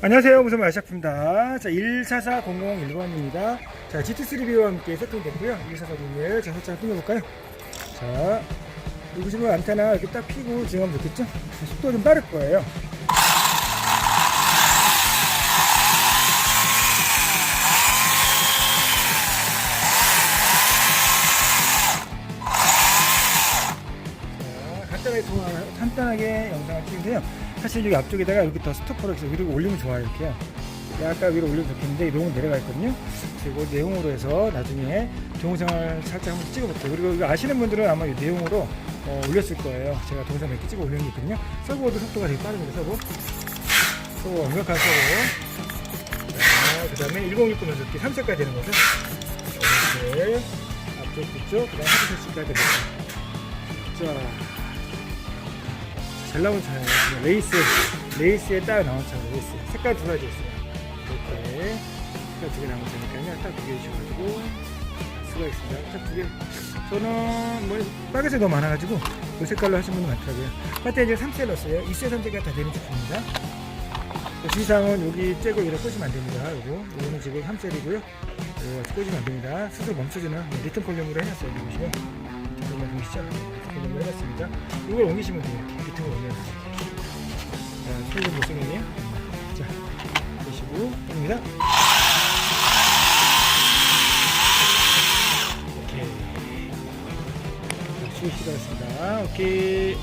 안녕하세요. 무슨 말샤프입니다. 자, 1440001번입니다. 자, GT3B와 함께 세팅됐고요. 14400을 자, 살짝 끊어볼까요? 자, 여기 보시면 안테나 이렇게 딱 피고 진행하면 좋겠죠? 자, 속도가 좀 빠를 거예요. 자, 간단하게 통화, 간단하게 영상을 찍으세요. 사실 여기 앞쪽에다가 이렇게 더 스토퍼를 해서 위로 올리면 좋아요. 이렇게요. 약간 위로 올리면 좋겠는데 이동은 내려가 있거든요. 그리고 내용으로 해서 나중에 동영상을 살짝 한번 찍어볼게요. 그리고 아시는 분들은 아마 이 내용으로 어, 올렸을 거예요. 제가 동영상 몇 개 찍어 올린 게 있거든요. 서버도 속도가 되게 빠릅니다. 서버. 서버 완벽한 서버. 자, 그 다음에 1060 연속기 3색까지 되는 거죠. 이렇게 앞쪽, 뒤쪽, 그 다음에 하드셋까지 됩니다. 잘 나온 차예요. 레이스, 레이스에 딱 나온 차예요. 레이스. 색깔 두 가지 있어요. 이렇게 색깔 두 개 나온 차니까요. 딱 두 개 주셔가지고 수가 있습니다. 딱 두 개. 저는 뭐 빨간색 너무 많아가지고 이 색깔로 하시는 분들 많더라고요. 배터리 이제 3셀 넣었어요. 2셀 3세가 다 되는 제품입니다. 주의사항은 여기 째고 이렇게 꽂으면 안 됩니다. 요거 요거는 지금 3셀이고요. 이거 꽂으면 안 됩니다. 스스로 멈춰주는 리턴 콜륨으로 해놨어요. 보시면 정말 보이시죠? 리턴 콜륨으로 해놨습니다. 이걸 옮기시면 돼요. 리턴을 올려주세요. 자, 소리 좀 못생겼네요. 자, 보시고 옵니다. 오케이. 자, 쉬고 시작하겠습니다. 오케이.